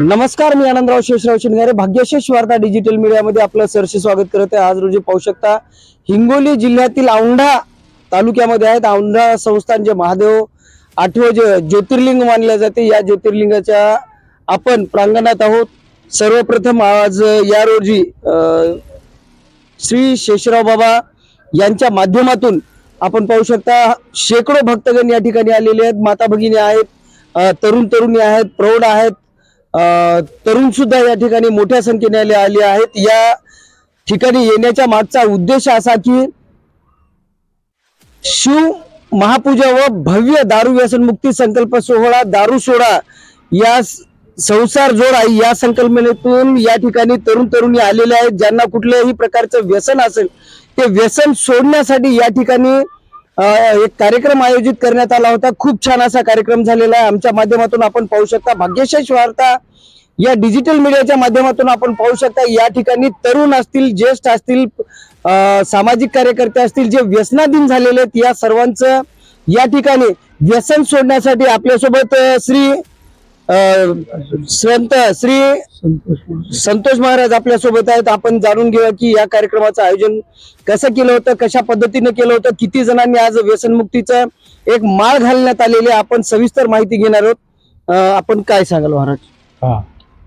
नमस्कार मी आनंदराव शेषराव शिंगारे भाग्यशेष वार्ता डिजिटल मीडियामध्ये आपलं सरसे स्वागत करत आहे. आज रोजी पाहू शकता हिंगोली जिल्ह्यातील औंढा तालुक्यामध्ये आहेत. औंढा संस्थान जे महादेव आठवं जे ज्योतिर्लिंग मानले जाते या ज्योतिर्लिंगाच्या आपण प्रांगणात आहोत. सर्वप्रथम आज या रोजी श्री शेषराव बाबा यांच्या माध्यमातून आपण पाहू शकता शेकडो भक्तगण या ठिकाणी आलेले आहेत. माता भगिनी आहेत तरुण तरुणी आहेत प्रौढ आहेत. तरुण सुद्धा या ठिकाणी मोठ्या संख्येने आले आहेत. या ठिकाणी येण्याच्या मागचा उद्देश असा की शिव महापूजा व भव्य दारू व्यसन मुक्ती संकल्प सोहळा दारू सोडा या संसार जोडा या संकल्पनेतून या ठिकाणी तरुण तरुणी आलेले आहेत. ज्यांना कुठल्याही प्रकारचं व्यसन असेल ते व्यसन सोडण्यासाठी या ठिकाणी एक कार्यक्रम आयोजित करण्यात आला होता. खूप छान असा कार्यक्रम झालेला आहे. आमच्या माध्यमातून आपण पाहू शकता. भाग्यशेष वार्ता या डिजिटल मीडियाच्या माध्यमातून आपण पाहू शकता. या ठिकाणी तरुण असतील ज्येष्ठ असतील सामाजिक कार्यकर्ते असतील जे व्यसनाधीन झालेले आहेत या सर्वांचं या ठिकाणी व्यसन सोडण्यासाठी आपल्यासोबत श्री संत श्री संतोष महाराज आपल्यासोबत आहेत. आपण जाणून घेऊया की या कार्यक्रमाचं आयोजन कसं केलं होतं कशा पद्धतीने केलं होतं किती जणांनी आज व्यसनमुक्तीचं एक माळ घालण्यात आलेली आहे. आपण सविस्तर माहिती घेणार आहोत. आपण काय सांगाल महाराज?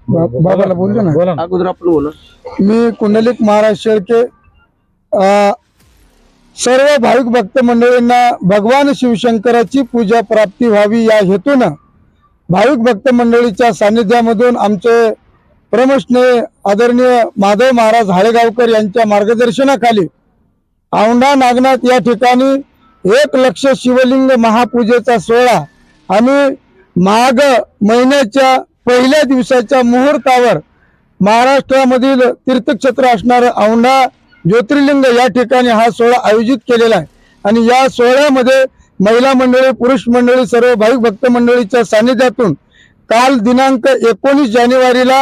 बाबाला बोलतो ना? बोला ना. अगोदर आपण बोला. मी कुंडलिक महाराज शेळके अ, सर्व भाविक भक्त मंडळींना भगवान शिवशंकराची पूजा प्राप्ती व्हावी या हेतून भाविक भक्त मंडळीच्या सानिध्यामधून आमचे प्रमस्नेय आदरणीय माधव महाराज हाळेगावकर यांच्या मार्गदर्शनाखाली औंढा नागनाथ या ठिकाणी एक लक्ष शिवलिंग महापूजेचा सोहळा आणि माघ महिन्याच्या पहिल्या दिवसाच्या मुहूर्तावर महाराष्ट्रामधील तीर्थक्षेत्र असणारं औंढा ज्योतिर्लिंग या ठिकाणी हा सोहळा आयोजित केलेला आहे. आणि या सोहळ्यामध्ये महिला मंडळी पुरुष मंडळी सर्व भाविक भक्त मंडळीच्या सानिध्यातून काल दिनांक एकोणीस जानेवारीला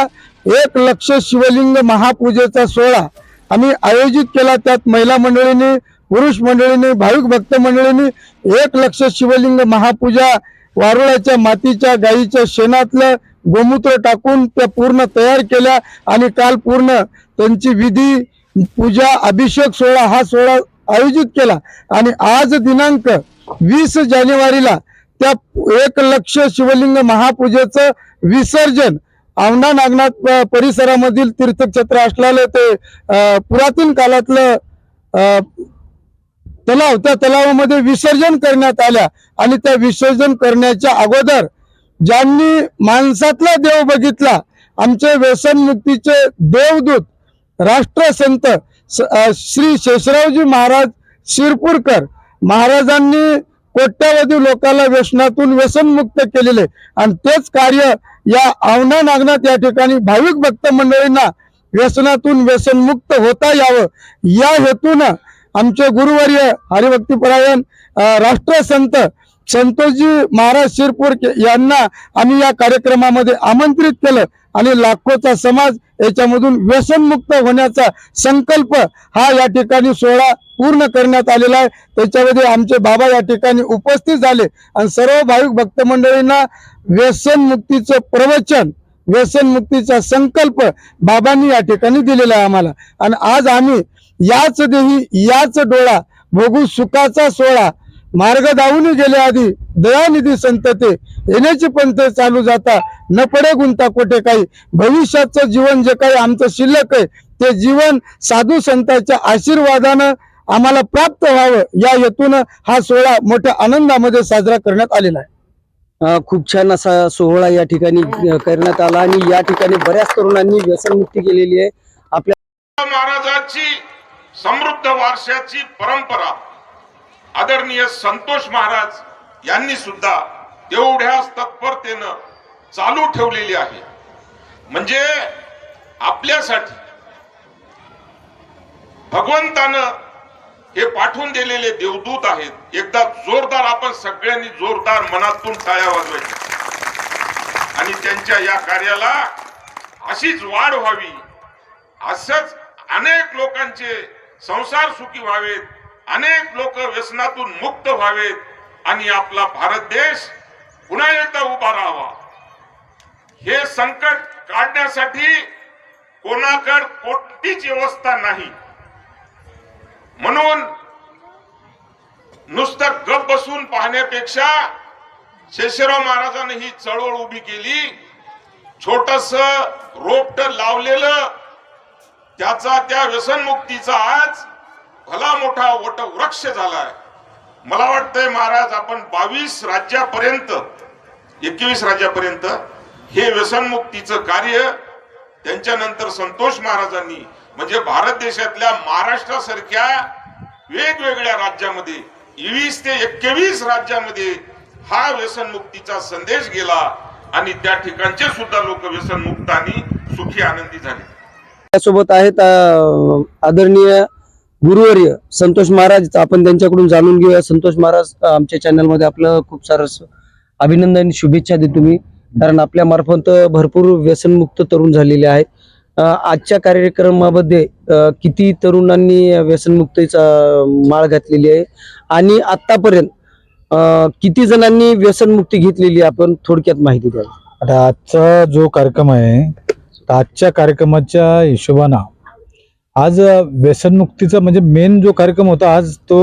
एक लक्ष शिवलिंग महापूजेचा सोहळा आम्ही आयोजित केला. त्यात महिला मंडळींनी पुरुष मंडळींनी भाविक भक्त मंडळींनी एक लक्ष शिवलिंग महापूजा वारुळाच्या मातीच्या गाईच्या शेणातलं गोमूत्र टाकून त्या पूर्ण तयार केल्या आणि काल पूर्ण त्यांची विधी पूजा अभिषेक सोहळा हा सोहळा आयोजित केला. आणि आज दिनांक वीस जानेवारीला त्या एक लक्ष शिवलिंग महापूजेचं विसर्जन औंढा नागनाथ परिसरामधील तीर्थक्षेत्र असलेलं ते पुरातन काळातलं तलाव त्या तलावामध्ये विसर्जन करण्यात आल्या आणि त्या विसर्जन करण्याच्या अगोदर ज्यांनी माणसातला देव बघितला आमचे व्यसनमुक्तीचे देवदूत राष्ट्रसंत श्री शेषरावजी महाराज शिरपूरकर महाराजांनी कोट्यावधी लोकांना व्यसनातून व्यसनमुक्त केलेले. आणि तेच कार्य या आवना नागनाथ या ठिकाणी भाविक भक्त मंडळींना व्यसनातून व्यसनमुक्त होता यावं. या हेतून आमचे गुरुवर्य हरिभक्तीपरायण राष्ट्रसंत संतोषजी महाराज शिरपूर यांना आम्ही या कार्यक्रमामध्ये आमंत्रित केलं आणि लाखोचा समाज याच्यामधून व्यसनमुक्त होण्याचा संकल्प हा या ठिकाणी सोहळा पूर्ण करण्यात आलेला आहे. त्याच्यामध्ये आमचे बाबा या ठिकाणी उपस्थित झाले आणि सर्व भाविक भक्तमंडळींना व्यसनमुक्तीचं प्रवचन व्यसनमुक्तीचा संकल्प बाबांनी या ठिकाणी दिलेला आहे आम्हाला. आणि आज आम्ही याच देही याच डोळा भोगू सुखाचा सोहळा मार्ग दावून गेले आधी. दयानिधी संतते. येण्याची पंथ चालू जाता. न पडे गुंता कोठे काही. भविष्याचं जीवन जे काही आमचं शिल्लक आहे ते जीवन साधू संतांच्या आशीर्वादानं आम्हाला प्राप्त व्हावं. या हेतून हा सोहळा मोठ्या आनंदामध्ये साजरा करण्यात आलेला आहे. खूप छान असा सोहळा या ठिकाणी करण्यात आला आणि या ठिकाणी बऱ्याच तरुणांनी व्यसनमुक्ती केलेली आहे. आपल्या महाराजांची समृद्ध वारशाची परंपरा आदरणीय संतोष महाराज यांनी सुद्धा तेवढ्याच तत्परतेनं चालू ठेवलेली आहे. म्हणजे आपल्यासाठी भगवंतानं हे पाठवून दिलेले देवदूत आहेत. एकदा जोरदार आपण सगळ्यांनी जोरदार मनातून टाळ्या वाजवायच्या. आणि त्यांच्या या कार्याला अशीच वाढ व्हावी. असंच अनेक लोकांचे संसार सुखी व्हावेत. अनेक लोक व्यसनातून मुक्त व्हावेत आणि आपला भारत देश पुन्हा एकदा उभा राहावा. हे संकट काढण्यासाठी कोणाकड कोणतीच व्यवस्था नाही. म्हणून नुसतं गप बसून पाहण्यापेक्षा शेषराव महाराजांनी ही चळवळ उभी केली. छोटस रोपट लावलेलं त्याचा त्या व्यसनमुक्तीचा आज भला मोठा वट वृक्ष झालाय. मला वाटतंय महाराज आपण बावीस राज्यापर्यंत एकवीस राज्यापर्यंत हे व्यसनमुक्तीचं कार्य त्यांच्यानंतर संतोष महाराजांनी म्हणजे भारत देशातल्या महाराष्ट्रासारख्या वेगवेगळ्या राज्यामध्ये वीस ते एकवीस राज्यामध्ये हा व्यसनमुक्तीचा संदेश गेला आणि त्या ठिकाणचे सुद्धा लोक व्यसनमुक्त आणि सुखी आनंदी झाले. त्यासोबत आहेत आदरणीय गुरुवर्य संतोष महाराज आपण त्यांच्याकडून जाणून घेऊया. संतोष महाराज आमच्या चॅनलमध्ये आपलं खूप सारं अभिनंदन शुभेच्छा देतो तुम्ही कारण आपल्या मार्फत भरपूर व्यसनमुक्त तरुण झालेले आहेत. आजच्या कार्यक्रमामध्ये किती तरुणांनी व्यसनमुक्तीचा माळ घातलेली आहे. आणि आतापर्यंत अं, किती जणांनी व्यसनमुक्ती घेतलेली आहे? आपण थोडक्यात माहिती द्या आता आजचा जो कार्यक्रम आहे आजच्या कार्यक्रमाच्या हिशोबानं आज व्यसनमुक्तीचा म्हणजे मेन जो कार्यक्रम होता आज तो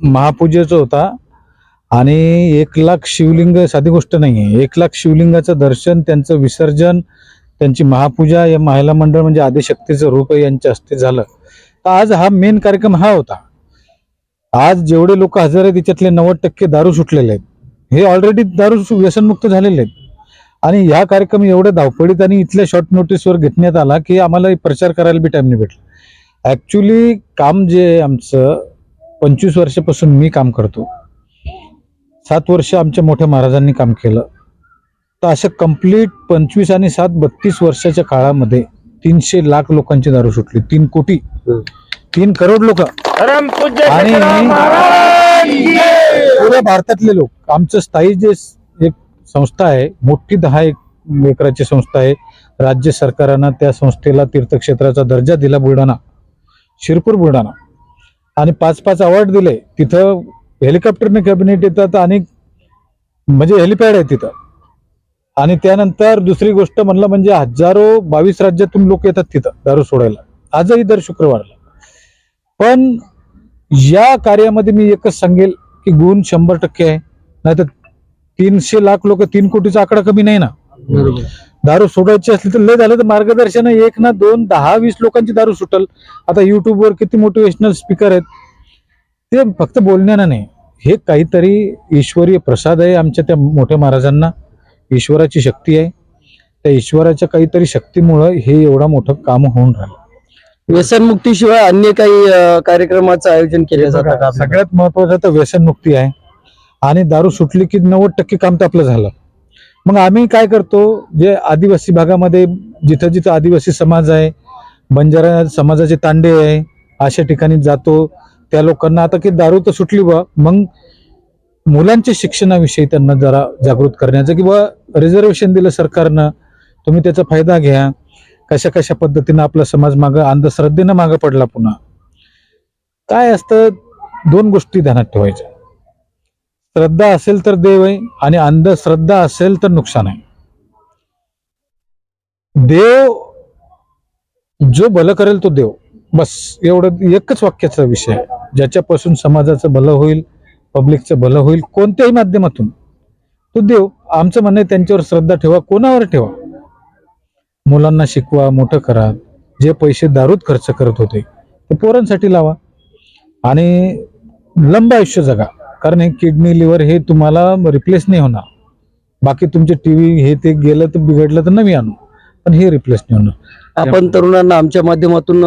महापूजेचा होता. आणि एक लाख शिवलिंग साधी गोष्ट नाही आहे एक लाख शिवलिंगाचं दर्शन त्यांचं विसर्जन त्यांची महापूजा या महिला मंडळ म्हणजे आदिशक्तीचं रूप यांच्या हस्ते झालं. तर आज हा मेन कार्यक्रम हा होता. आज जेवढे लोक हजर आहेत त्याच्यातले नव्वद टक्के दारू सुटलेले आहेत. हे ऑलरेडी दारू व्यसनमुक्त झालेले आहेत. आणि ह्या कार्यक्रम एवढ्या धावपळीत आणि इथल्या शॉर्ट नोटीसवर घेतण्यात आला की आम्हाला प्रचार करायला बी टाईम नाही भेटला. ऍक्च्युली काम जे आहे आमचं पंचवीस वर्षापासून मी काम करतो. सात वर्ष आमच्या मोठ्या महाराजांनी काम केलं. तर असं कंप्लीट पंचवीस आणि सात बत्तीस वर्षाच्या काळामध्ये तीनशे लाख लोकांची दारू सुटली. तीन कोटी. तीन करोड लोक. आणि पुऱ्या भारतातले लोक. आमचं स्थायी जे एक संस्था आहे मोठी दहा एक एकराची संस्था आहे. राज्य सरकारानं त्या संस्थेला तीर्थक्षेत्राचा दर्जा दिला बुलढाणा. शिरपूर बुलढाणा. आणि पाच पाच अवॉर्ड दिले. तिथं हेलिकॉप्टरने कॅबिनेट येतात आणि म्हणजे हेलिपॅड आहे तिथं. आणि त्यानंतर दुसरी गोष्ट म्हणलं म्हणजे हजारो बावीस राज्यातून लोक येतात तिथं दारू सोडायला. आजही दर शुक्रवारला. पण या कार्यामध्ये मी एकच सांगेल की गुण शंभर टक्के आहे. नाहीतर तीनशे लाख लोक तीन कोटीचा आकडा कमी नाही ना. बरोबर. दारू सोडायची असली तर लय झालं तर मार्गदर्शन एक ना दोन दहा वीस लोकांची दारू सुटल. आता युट्यूबवर किती मोटिवेशनल स्पीकर आहेत? ते फक्त बोलण्यानं नाही. हे काहीतरी ईश्वरीय प्रसाद आहे आमच्या त्या मोठ्या महाराजांना. ईश्वराची शक्ती आहे. त्या ईश्वराच्या काहीतरी शक्तीमुळं हे एवढं मोठं काम होऊन राहिलं. व्यसनमुक्तीशिवाय अन्य काही कार्यक्रमाचं आयोजन केलं जातं? सगळ्यात महत्वाचं तर व्यसनमुक्ती आहे. आणि दारू सुटली की नव्वद टक्के काम तर आपलं झालं. मग आम्ही काय करतो जे आदिवासी भागामध्ये जिथं जिथं आदिवासी समाज आहे बंजारा समाजाचे तांडे आहे अशा ठिकाणी जातो त्या लोकांना आता की दारू तर सुटली बा मग मुलांच्या शिक्षणाविषयी त्यांना जरा जागृत करण्याचं किंवा रिझर्वेशन दिलं सरकारनं तुम्ही त्याचा फायदा घ्या. कशा कशा पद्धतीनं आपला समाज मागं अंधश्रद्धेनं मागं पडला पुन्हा. काय असतं दोन गोष्टी ध्यानात ठेवायच्या. श्रद्धा असेल तर देव आहे आणि अंधश्रद्धा असेल तर नुकसान आहे. देव जो भलं करेल तो देव. बस एवढं एकच वाक्याचा विषय ज्याच्यापासून समाजाचं भलं होईल पब्लिकचं भलं होईल कोणत्याही माध्यमातून. तो देव आमचं म्हणणं आहे त्यांच्यावर श्रद्धा ठेवा कोणावर ठेवा? मुलांना शिकवा मोठं करा. जे पैसे दारूत खर्च करत होते ते पोरांसाठी लावा. आणि लंब आयुष्य जगा. कारण हे किडनी लिव्हर हे तुम्हाला रिप्लेस नाही होणार. बाकी तुमचे टीव्ही हे ते गेलं तर बिघडलं तर नवी आणू. पण हे रिप्लेस नाही होणार. आपण तरुणांना आमच्या माध्यमातून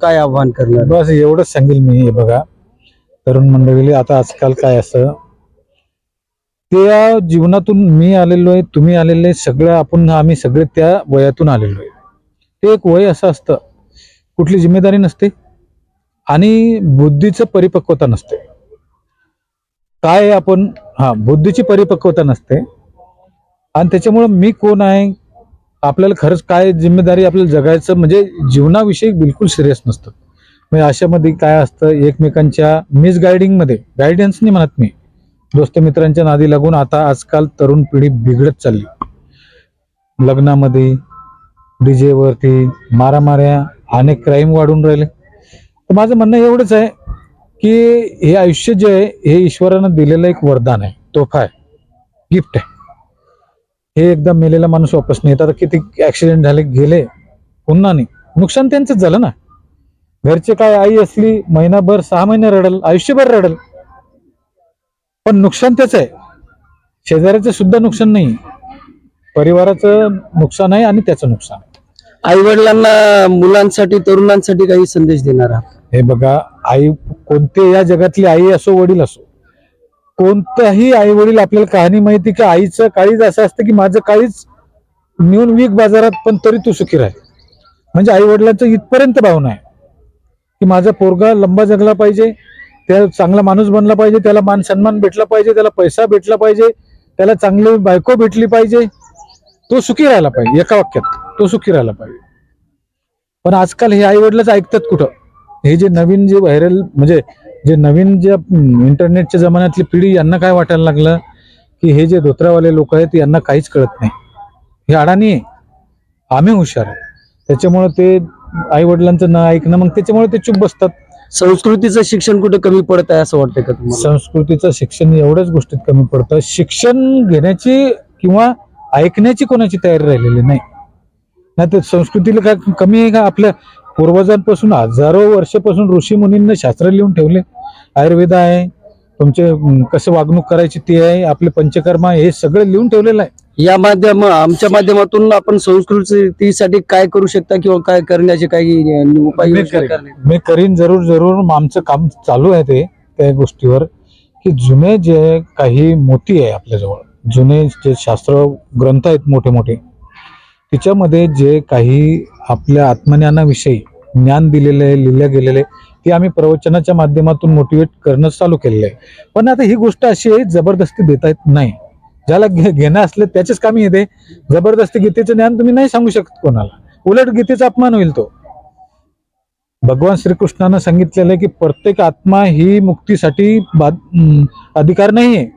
काय आव्हान करणार? बस एवढंच सांगेल मी हे बघा. तरुण मंडळी आता आजकाल काय असं? त्या जीवनातून मी आलेलो आहे तुम्ही आलेले सगळं आपण आम्ही सगळे त्या वयातून आलेलो आहे. ते एक वय असं असतं. कुठली जिम्मेदारी नसते आणि बुद्धीचं परिपक्वता नसते. काय आपण हा बुद्धीची परिपक्वता नसते. आणि त्याच्यामुळं मी कोण आहे आपल्याला खरंच काय जिम्मेदारी आपल्याला जगायचं म्हणजे जीवनाविषयी बिलकुल सिरियस नसतं. म्हणजे अशामध्ये काय असतं एकमेकांच्या मिसगायडिंगमध्ये गायडन्स नाही म्हणत मी. दोस्त मित्रांच्या नादी लागून आता आजकाल तरुण पिढी बिघडत चालली. लग्नामध्ये डीजे वरती मारामाऱ्या अनेक क्राईम वाढून राहिले. तर माझं म्हणणं एवढंच आहे की हे आयुष्य जे आहे हे ईश्वरानं दिलेलं एक वरदान आहे. तोफा आहे गिफ्ट आहे. हे एकदा मेलेला माणूस वापस नाही. येत आता किती ऍक्सिडेंट झाले गेले पुन्हा नाही. नुकसान त्यांचंच झालं ना. घरचे काय आई असली महिनाभर सहा महिने रडल आयुष्यभर रडल. पण नुकसान त्याच आहे. शेजाऱ्याचं सुद्धा नुकसान नाही. परिवाराचं नुकसान आहे आणि त्याचं नुकसान आहे. आई वडिलांना मुलांसाठी तरुणांसाठी काही संदेश देणार हे बघा आई कोणते या जगातली आई असो वडील असो कोणताही आई वडील आपल्याला कहाणी माहिती की आईचं काळीच असं असतं की माझं काळीच नेऊन विक बाजारात पण तरी तू सुखी राह. म्हणजे आई वडिलांचं इथपर्यंत भावना आहे की माझा पोरगा लंबा जगला पाहिजे त्या चांगला माणूस बनला पाहिजे त्याला मान सन्मान भेटला पाहिजे त्याला पैसा भेटला पाहिजे त्याला चांगली बायको भेटली पाहिजे तो सुखी राहिला पाहिजे एका वाक्यात तो सुखी राहिला पाहिजे. पण आजकाल हे आई वडिलच ऐकतात कुठं? हे जे नवीन जे व्हायरल म्हणजे जे नवीन जे हम्म, इंटरनेटच्या जमान्यातली पिढी यांना काय वाटायला लागलं? की हे जे धोत्रावाले लोक आहेत यांना काहीच कळत नाही. हे अडाणी आहे. आम्ही हुशार त्याच्यामुळे ते आई वडिलांचं न ऐकणं मग त्याच्यामुळे ते चुप बसतात. संस्कृतीचं शिक्षण कुठे कमी पडत आहे असं वाटतंय का संस्कृतीचं शिक्षण एवढ्याच गोष्टीत कमी पडतं. शिक्षण घेण्याची किंवा ऐकण्याची कोणाची तयारी राहिलेली नाही. नाही तर संस्कृतीला काय कमी आहे का? आपल्या पूर्वजांपासून हजारो वर्षापासून ऋषी मुनींना शास्त्र लिहून ठेवले. आयुर्वेद आहे तुमचे कसं वागणूक करायची ते आहे आपले पंचकर्मा आहे, हे सगळं लिहून ठेवलेलं आहे. या माध्यम आमच्या माध्यमातून आपण संस्कृतीसाठी काय करू शकता किंवा काय करण्याचे काही उपाय मी करीन. जरूर जरूर. आमचं काम चालू आहे ते त्या गोष्टीवर. की जुने जे काही मोती आहे आपल्याजवळ जुने जे शास्त्र ग्रंथ आहेत मोठे मोठे तिच्यामध्ये जे काही आपल्या आत्मज्ञानाविषयी ज्ञान दिलेले आहे लिहिले गेलेले ते आम्ही प्रवचनाच्या माध्यमातून मोटिवेट करणं चालू केलेलं आहे. पण आता ही गोष्ट अशी आहे जबरदस्ती देता येत नाही. ज्याला घे- घेणं असलं त्याचेच कामी येते. जबरदस्ती गीतेचं ज्ञान तुम्ही नाही सांगू शकत कोणाला. उलट गीतेचा अपमान होईल तो. भगवान श्रीकृष्णानं सांगितलेलं आहे की प्रत्येक आत्मा ही मुक्तीसाठी बा- अधिकार नाहीये.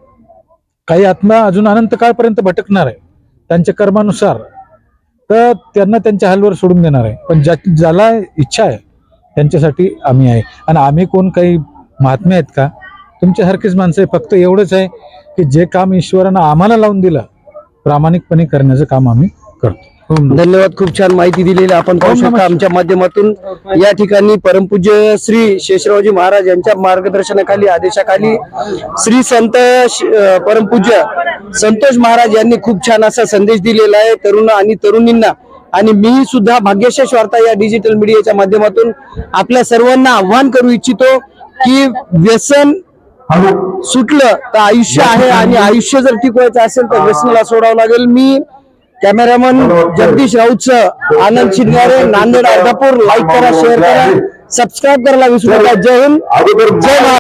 काही आत्मा अजून अनंत काळपर्यंत भटकणार आहे. त्यांच्या कर्मानुसार तर त्यांना त्यांच्या हालवर सोडून देणार आहे. पण ज्या ज्याला इच्छा आहे त्यांच्यासाठी आम्ही आहे. आणि आम्ही कोण काही महात्मे आहेत का? तुमच्यासारखीच माणसं आहे. फक्त एवढंच आहे की जे काम ईश्वरानं आम्हाला लावून दिलं प्रामाणिकपणे करण्याचं काम आम्ही करतो. धन्यवाद खूप छान माहिती दिलेली. आपण पाहू शकता. आमच्या माध्यमातून या ठिकाणी परमपूज्य श्री शेषरावजी महाराज यांच्या मार्गदर्शनाखाली आदेशाखाली श्री संत परमपूज्य संतोष महाराज यांनी खूप छान असा संदेश दिलेला आहे तरुण आणि तरुणींना. आणि मी सुद्धा भाग्यशेष वार्ता या डिजिटल मीडियाच्या माध्यमातून आपल्या सर्वांना आव्हान करू इच्छितो की व्यसन सुटलं तर आयुष्य आहे आणि आयुष्य जर टिकवायचं असेल तर व्यसनाला सोडावं लागेल. मी कॅमेरामन जगदीश राऊतचं आनंद शिंगारे नांदेड अर्धापूर लाईक करा शेअर करा सबस्क्राईब करायला विसरू नका. जय हिंद. जय महाराष्ट्र